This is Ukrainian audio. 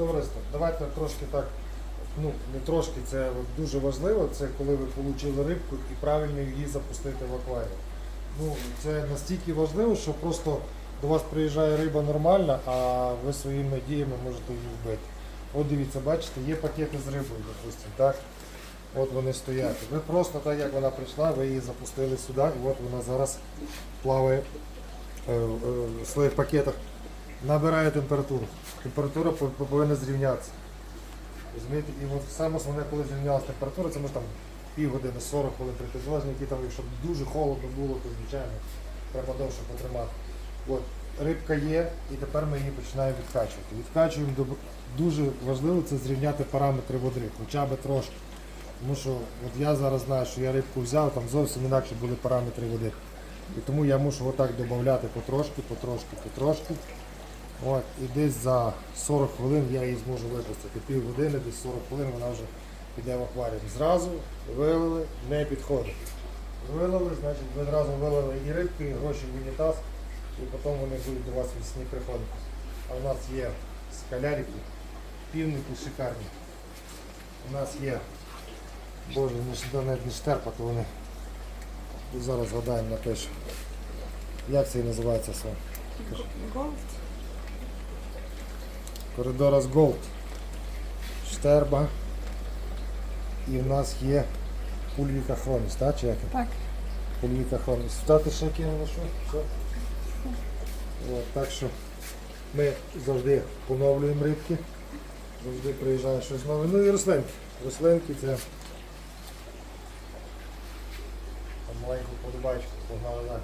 товариство, давайте трошки так, ну не трошки, це дуже важливо, це коли ви отримали рибку і правильно її запустити в акваріум. Ну, це настільки важливо, що просто до вас приїжджає риба нормальна, а ви своїми діями можете її вбити. От дивіться, бачите, є пакети з рибою, допустимо, так? От вони стоять. Ви просто так, як вона прийшла, ви її запустили сюди, і от вона зараз плаває е, е, в своїх пакетах, набирає температуру. Температура пов- пов- повинна зрівнятися. Розумієте? І от саме основне, коли зрівнялася температура, це може там півгодини, 40 хвилин залежно, які там, якщо дуже холодно було, то звичайно треба довше потримати. От, рибка є, і тепер ми її починаємо відкачувати. Відкачуємо до дуже важливо це зрівняти параметри води, хоча б трошки. Тому що от я зараз знаю, що я рибку взяв, там зовсім інакше були параметри води. І тому я мушу отак додати потрошки, потрошки, потрошки. От, і десь за 40 хвилин я її зможу випустити. Пів години, десь 40 хвилин вона вже піде в акваріум. Зразу вилили, не підходить. Вилили, значить ви зразу вилили і рибки, і гроші в унітаз, і потім вони будуть до вас весні приходити. А у нас є скалярики, півники шикарні. У нас є, боже, не ж- навіть не штерпа, то вони. Зараз згадаємо на те, що. Як це і називається сон? Голд. Коридорас Gold. Штерба. І в нас є пульвіка хроніс, так? Чи як? Так. Пульвіка хроніс. Стати ще кинули, що? Все. От, так що ми завжди поновлюємо рибки. Завжди приїжджає щось нове. Ну і рослинки. Рослинки це. Там маленьку подобайку, погнали далі.